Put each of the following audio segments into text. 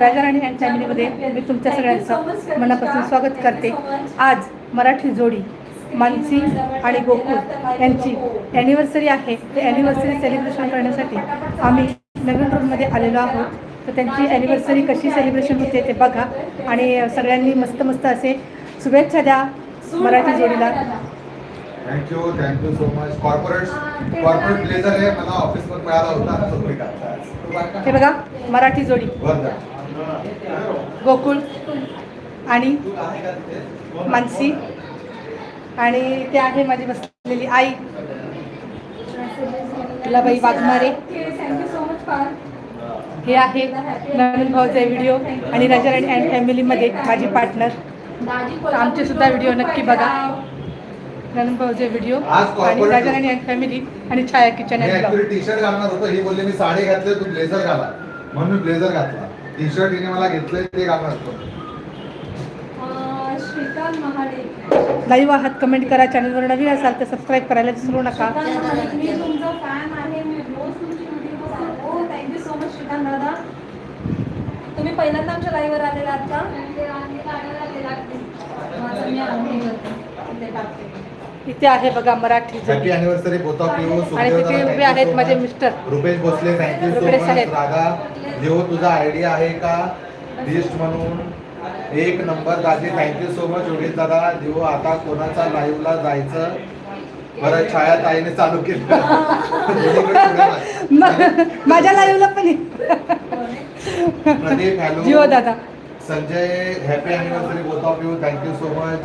राजाराणी and फॅमिलीमध्ये मी तुमच्या सगळ्यांचं मनापासून स्वागत करते. आज मराठी जोडी मानसी आणि गोकुळ यांची ॲनिव्हर्सरी आहे. ते ॲनिव्हर्सरी सेलिब्रेशन करण्यासाठी आम्ही नवीन रूममध्ये आलेलो आहोत. तर त्यांची ॲनिव्हर्सरी कशी सेलिब्रेशन होते ते बघा. आणि सगळ्यांनी मस्त मस्त असे शुभेच्छा द्या मराठी जोडीला. Thank you thank you so much corporate corporate blazer आहे मला ऑफिसमध्ये मिळाला होता. हे बघा मराठी जोडी. जा. गोकुळ आणि मानसी आणि ते आहे माझी बसलेली आई. तुला बाई वाघमारे. हे आहे नवीन भाऊचे व्हिडिओ आणि राजाराणी अँड फॅमिलीमध्ये माझी पार्टनर आमचे सुद्धा व्हिडिओ नक्की बघा. नवीन भाऊचे व्हिडिओ आणि राजाराणी अँड फॅमिली आणि छाया किचन टी शर्ट घालणार होतो. ही बोलली मी साडी घातली तू ब्लेझर घाला. म्हणून ब्लेझर घातला. टी शर्ट हिने मला घेतलंय ते श्रीकांत महाडिक. लाईव्ह आहात कमेंट करा चॅनलवर नवीन असाल तर सबस्क्राईब करायला विसरू नका. मी तुमचा फॅन आहे मी रोज तुमची व्हिडिओ बघतो. हो थँक्यू सो मच श्रीकांत दादा. तुम्ही पहिल्यांदा आमच्या लाईव्हवर आलेला आहात का? माझं मी आम्ही करते ते टाकते इथे आहे बघा Marathi happy anniversary both of you आणि तिथे उभे आहेत माझे mister Rupesh Bhosale thank you so much. देव तुझा आयडिया आहे का? लिस्ट म्हणून. एक number Dadi thank you so much Yogesh दादा. देव आता कोणाचा लाईव्हला जायचं? बरं छाया ताईने चालू केलं. माझ्या लाईव्हला पण. प्रदीप हॅलो जिओ दादा. Sanjay happy anniversary both of you thank you so much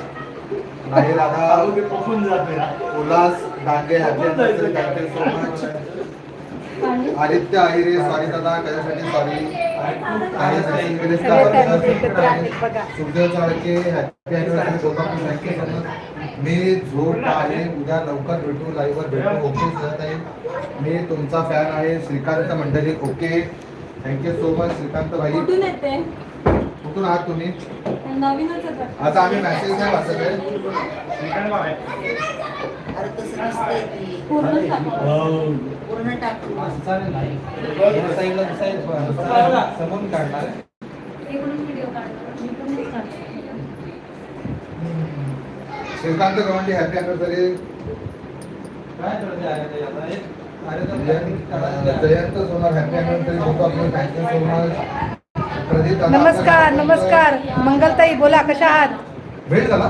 नाही Radha. Ulhas Dange happy anniversary thank you so much Aditya Ahire sorry दादा कशासाठी sorry Sukhdev Chalke happy anniversary both of you thank you so much मी झोप आहे उद्या लवकर भेटू लाईव्हवर भेटू okay sir आहे मी तुमचा फॅन आहे श्रीकांत मंडळी okay. Thank you so much Shrikant भाई. कुठून आहात तुम्ही. आता. आम्ही मेसेज नाही वाचत आहे. पूर्ण टाका. काढणार. इकडून व्हिडिओ काढतो. इकडूनच काढतो. Shrikant Gawandi happy anniversary Jayant Sonar happy anniversary both of you thank you so much Pradeep दादा, नमस्कार नमस्कार. मंगलताई बोला कशा आहात? भेट झाला?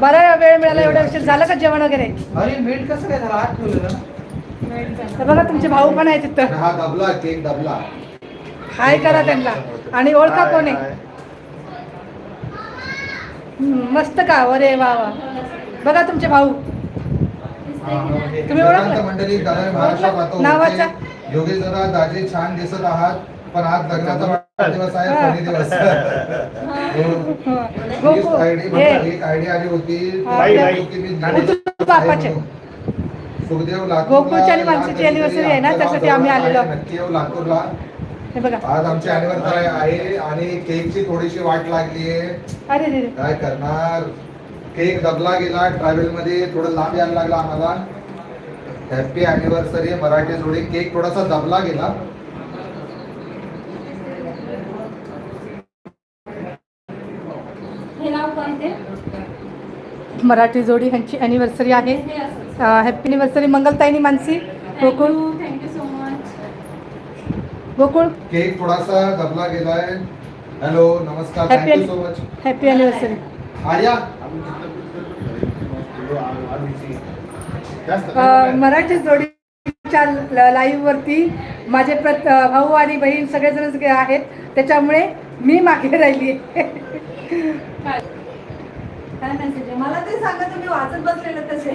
बरा वेळ मिळाला एवढ्या उशीर झालं का जेवण वगैरे? अरे मीठ कसं काय झालं? आत ठेवलेलं ना? तर बघा तुमचे भाऊ पण आहे तिथं हा दबला केक दबला. हाय करा त्यांना. आणि ओळखा कोण? आहे मस्त का? अरे वा वा. बघा तुमचे भाऊ. तुम्ही ओळखलं? मंडळी महाराष्ट्रात नावाचा? योगेश दादा दाजी छान दिसत आहात पण आज लग्नाचा वाढदिवस आहे हा. दिवस गोकुळ आयडी हे. एक आयडी आली होती हा, बाई, बाई. की मी उद्धव बापाचे. आणि आहे ना, त्यासाठी आम्ही आलेलो. नक्की येऊ लातूरला. हे बघा. आज आमची अॅनिव्हर्सरी आहे आणि केकची थोडीशी वाट लागली आहे. अरे रे रे. काय करणार? केक दबला गेला ट्रॅव्हलमध्ये थोडं लांब यायला लागला आम्हाला. हॅपी अॅनिव्हर्सरी मराठी जोडी. केक थोडासा दबला गेला. हे नाव काय ते मराठी जोडी ह्यांची अॅनिव्हर्सरी आहे. हे. Happy anniversary मंगलताईनी Mansi Gokul thank you so much Gokul cake थोडासा दबला गेलाय. हॅलो नमस्कार. Thank you so much happy anniversary Arya. Marathi जोडीच्या लाईव्ह वरती माझे प्रत भाऊ आणि बहीण सगळेजण आहेत. त्याच्यामुळे मी मागे राहिली काय काय मेसेज आहे? मला ते सांगा तुम्ही वाचत बसलेले तसे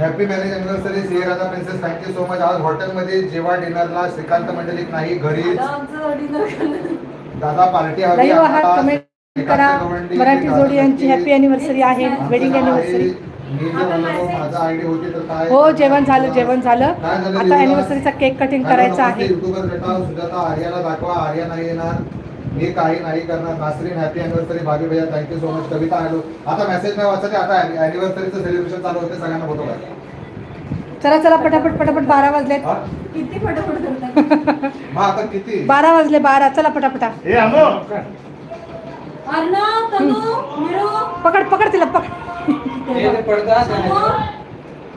happy marriage anniversary C Radha princess thank you so much आज हॉटेलमध्ये जेव्हा डिनरला श्रीकांत मंडलिक नाही आमचं डिनर दादा पार्टी हवी लाईव्ह आहात आम्हाला. कमेंट करा. गवंडी, मराठी जोडी यांची हॅपी अॅनिव्हर्सरी आहे आमचं वेडिंग नाव आहे. अॅनिव्हर्सरी मी जे म्हणलो, माझा आयडी होती तर काय? हो जेवण झालं जेवण झालं. काय झालं आता? अॅनिव्हर्सरीचा केक कटिंग करायचा आहे. युट्यूबर भेटा सुजाता आर्याला दाखवा आर्या नाही येणार. मी काही नाही करणार नासरीन हॅपी अॅनिव्हर्सरी भाभी भैया thank you so much Kavita hello. आता मेसेज नाही वाचत आता अॅनिव्हर्सरीचं सेलिब्रेशन चालू होते सगळ्यांना होतो काय चला चला पटापट पटापट बारा वाजलेत. हा? किती फटाफट करतात मग आता किती? बारा वाजले बारा. चला पटापटा. अर्णव तनू मिरू. पकड पकड तिला पकड.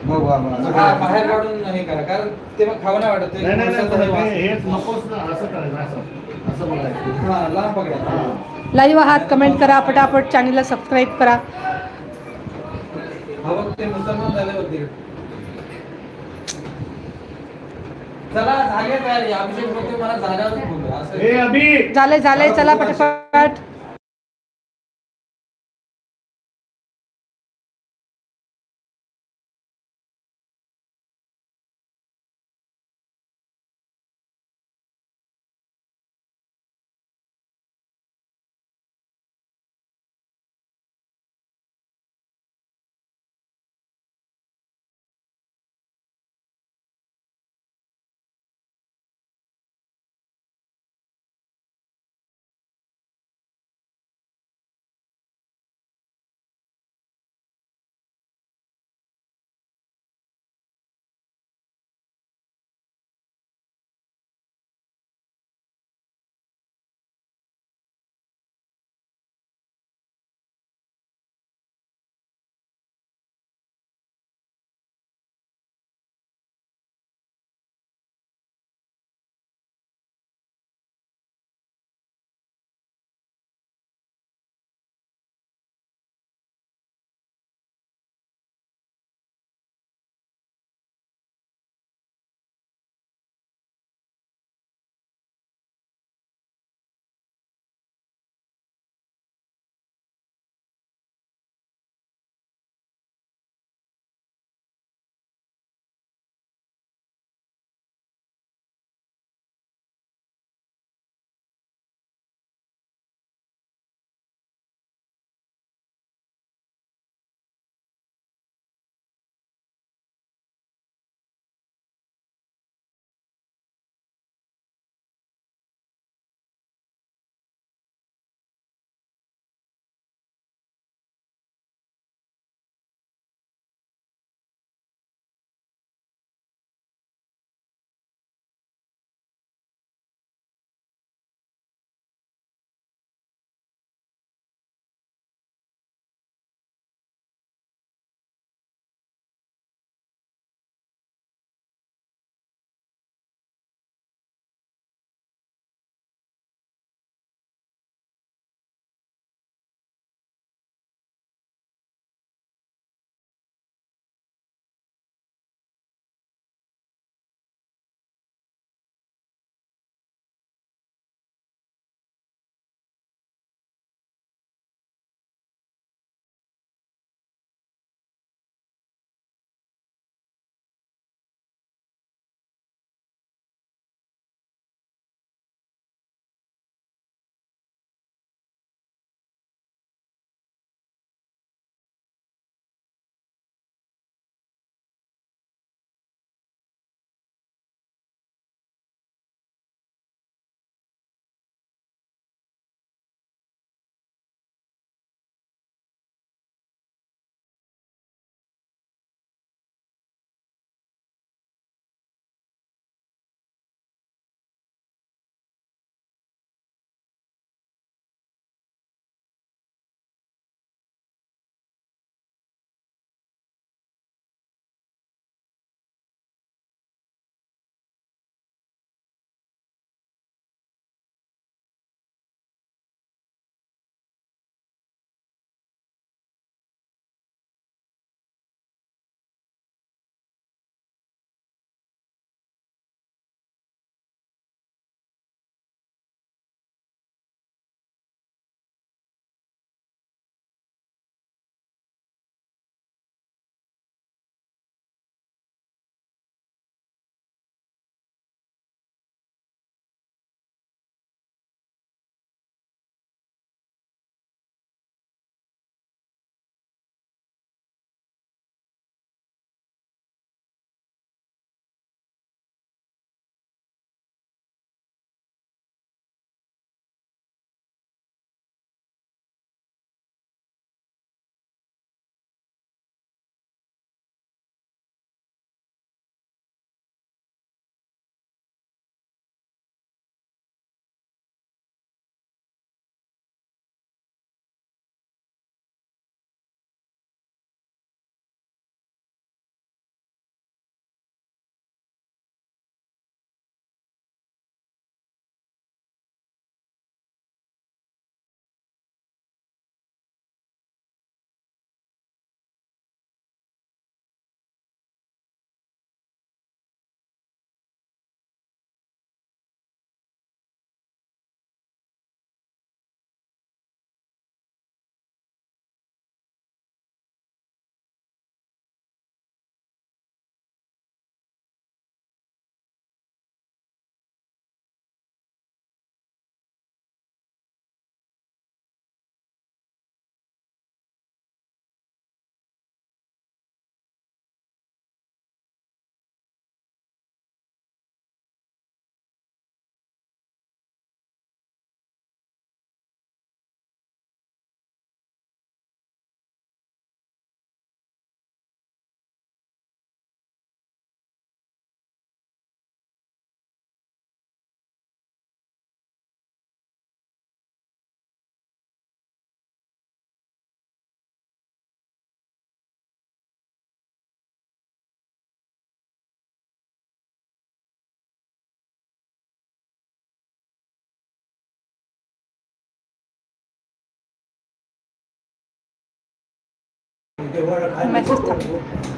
बाहेर काढून हे करा कारण ते मग खावं नाही वाटत हे हेच नकोच ना असं करायचं असं असं बघायचं हा लांब पकडा. लाईव्ह आहात कमेंट करा पटापट चॅनलला सबस्क्राईब करा. हा बघ ते मुसलमान झाले होते चला झाले तयारी. अभिषेक बोलते मला झाल्यावर बोलू असं हे अभि! झालंय झालंय चला पटापट.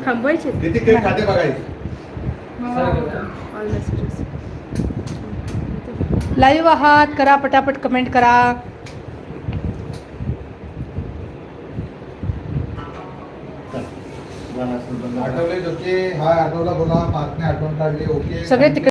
थांबवायचे. लाईव्ह आहात. करा पटापट कमेंट करा. आठवले जो की हा आठवला बोला मार्कने आठवण काढली ओके. सगळे तिकडे